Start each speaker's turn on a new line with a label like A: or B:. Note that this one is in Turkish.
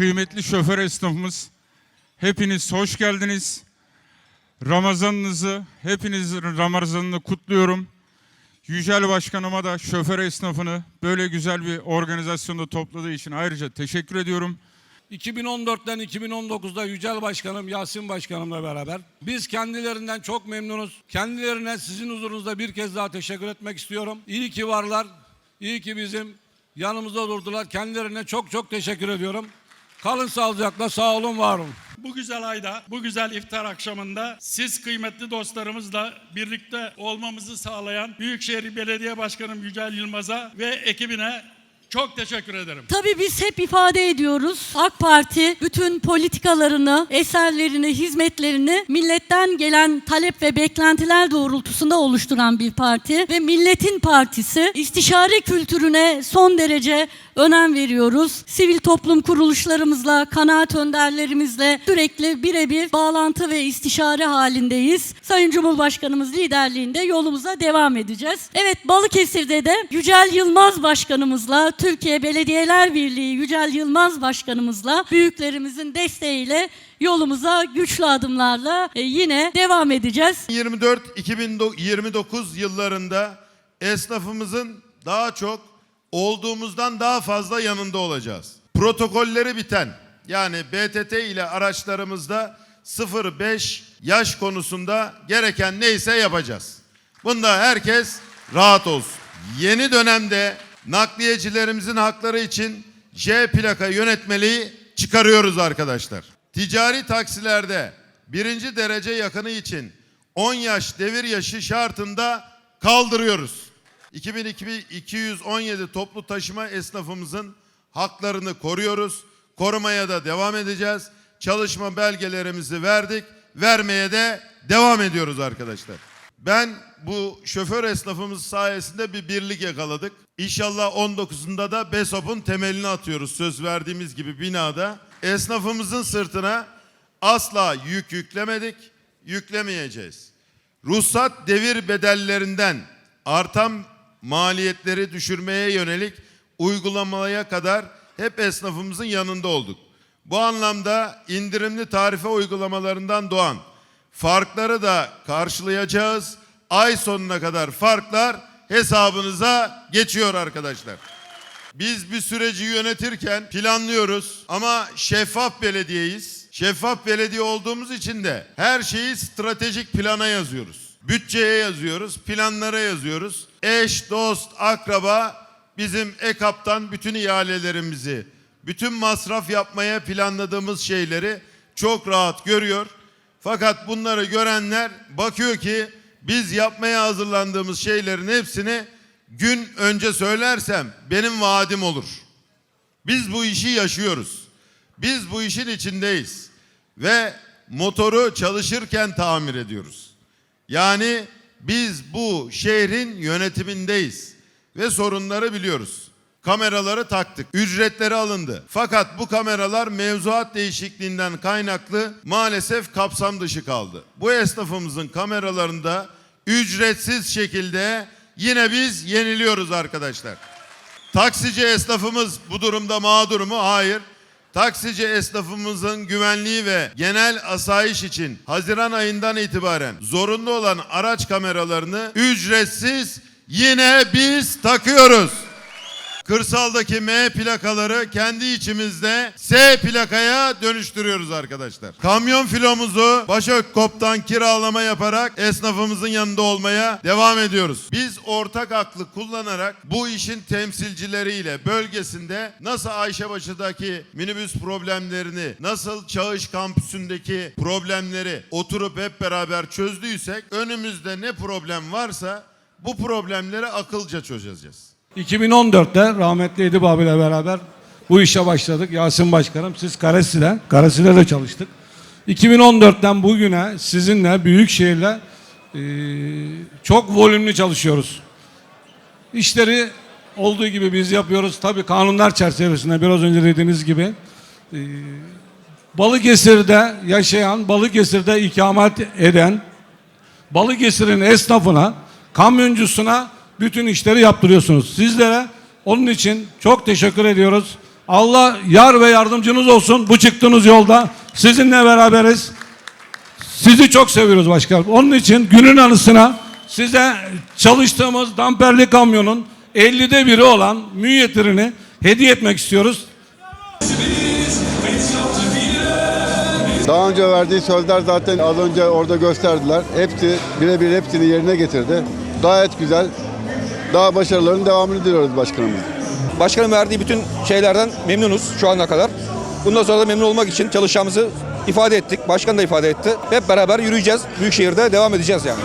A: kıymetli şoför esnafımız, hepiniz hoş geldiniz. Ramazanınızı, hepinizin Ramazanını kutluyorum. Yücel Başkanıma da şoför esnafını böyle güzel bir organizasyonda topladığı için ayrıca teşekkür ediyorum.
B: 2014'ten 2019'da Yücel Başkanım, Yasin Başkanımla beraber biz kendilerinden çok memnunuz. Kendilerine sizin huzurunuzda bir kez daha teşekkür etmek istiyorum. İyi ki varlar, iyi ki bizim yanımızda durdular. Kendilerine çok çok teşekkür ediyorum. Kalın sağlıcakla, sağ olun, var olun.
C: Bu güzel ayda, bu güzel iftar akşamında siz kıymetli dostlarımızla birlikte olmamızı sağlayan Büyükşehir Belediye Başkanım Yücel Yılmaz'a ve ekibine çok teşekkür ederim.
D: Tabii biz hep ifade ediyoruz. AK Parti bütün politikalarını, eserlerini, hizmetlerini milletten gelen talep ve beklentiler doğrultusunda oluşturan bir parti ve milletin partisi. İstişare kültürüne son derece önem veriyoruz. Sivil toplum kuruluşlarımızla, kanaat önderlerimizle sürekli birebir bağlantı ve istişare halindeyiz. Sayın Cumhurbaşkanımız liderliğinde yolumuza devam edeceğiz. Evet Balıkesir'de de Yücel Yılmaz Başkanımızla, Türkiye Belediyeler Birliği Yücel Yılmaz Başkanımızla, büyüklerimizin desteğiyle yolumuza güçlü adımlarla e, yine devam edeceğiz.
E: 24-2029 yıllarında esnafımızın daha çok olduğumuzdan daha fazla yanında olacağız. Protokolleri biten yani BTT ile araçlarımızda 0-5 yaş konusunda gereken neyse yapacağız. Bunda herkes rahat olsun. Yeni dönemde nakliyecilerimizin hakları için J plaka yönetmeliği çıkarıyoruz arkadaşlar. Ticari taksilerde birinci derece yakını için 10 yaş devir yaşı şartında kaldırıyoruz. 2217 toplu taşıma esnafımızın haklarını koruyoruz. Korumaya da devam edeceğiz. Çalışma belgelerimizi verdik. Vermeye de devam ediyoruz arkadaşlar. Ben bu şoför esnafımız sayesinde bir birlik yakaladık. İnşallah 19'unda da BESOP'un temelini atıyoruz söz verdiğimiz gibi binada. Esnafımızın sırtına asla yük yüklemedik, yüklemeyeceğiz. Ruhsat devir bedellerinden artan maliyetleri düşürmeye yönelik uygulamaya kadar hep esnafımızın yanında olduk. Bu anlamda indirimli tarife uygulamalarından doğan farkları da karşılayacağız. Ay sonuna kadar farklar hesabınıza geçiyor arkadaşlar. Biz bir süreci yönetirken planlıyoruz ama şeffaf belediyeyiz. Şeffaf belediye olduğumuz için de her şeyi stratejik plana yazıyoruz. Bütçeye yazıyoruz, planlara yazıyoruz. Eş, dost, akraba bizim EKAP'tan bütün ihalelerimizi, bütün masraf yapmaya planladığımız şeyleri çok rahat görüyor. Fakat bunları görenler bakıyor ki biz yapmaya hazırlandığımız şeylerin hepsini gün önce söylersem benim vaadim olur. Biz bu işi yaşıyoruz. Biz bu işin içindeyiz. Ve motoru çalışırken tamir ediyoruz. Yani biz bu şehrin yönetimindeyiz ve sorunları biliyoruz. Kameraları taktık, ücretleri alındı. Fakat bu kameralar mevzuat değişikliğinden kaynaklı maalesef kapsam dışı kaldı. Bu esnafımızın kameralarında ücretsiz şekilde yine biz yeniliyoruz arkadaşlar. Taksici esnafımız bu durumda mağdur mu? Hayır. Taksici esnafımızın güvenliği ve genel asayiş için Haziran ayından itibaren zorunlu olan araç kameralarını ücretsiz yine biz takıyoruz. Kırsaldaki M plakaları kendi içimizde S plakaya dönüştürüyoruz arkadaşlar. Kamyon filomuzu Başökkop'tan kiralama yaparak esnafımızın yanında olmaya devam ediyoruz. Biz ortak aklı kullanarak bu işin temsilcileriyle bölgesinde nasıl Ayşebaşı'daki minibüs problemlerini, nasıl Çağış kampüsündeki problemleri oturup hep beraber çözdüysek önümüzde ne problem varsa bu problemleri akılca çözeceğiz.
B: 2014'te rahmetli Edip abiyle beraber bu işe başladık. Yasin Başkanım siz Karesi'de, Karesi'de de çalıştık. 2014'ten bugüne sizinle Büyükşehir'le e, çok volümlü çalışıyoruz. İşleri olduğu gibi biz yapıyoruz. Tabii kanunlar çerçevesinde biraz önce dediğiniz gibi e, Balıkesir'de yaşayan, Balıkesir'de ikamet eden Balıkesir'in esnafına, kamyoncusuna bütün işleri yaptırıyorsunuz. Sizlere onun için çok teşekkür ediyoruz. Allah yar ve yardımcınız olsun bu çıktığınız yolda. Sizinle beraberiz. Sizi çok seviyoruz başkanım. Onun için günün anısına size çalıştığımız damperli kamyonun 50'de biri olan münyetirini hediye etmek istiyoruz.
F: Daha önce verdiği sözler zaten az önce orada gösterdiler. Hepsi birebir hepsini yerine getirdi. Gayet güzel. Daha başarıların devamını diliyoruz başkanımız.
G: Başkanın verdiği bütün şeylerden memnunuz şu ana kadar. Bundan sonra da memnun olmak için çalışacağımızı ifade ettik. Başkan da ifade etti. Hep beraber yürüyeceğiz. Büyükşehir'de devam edeceğiz yani.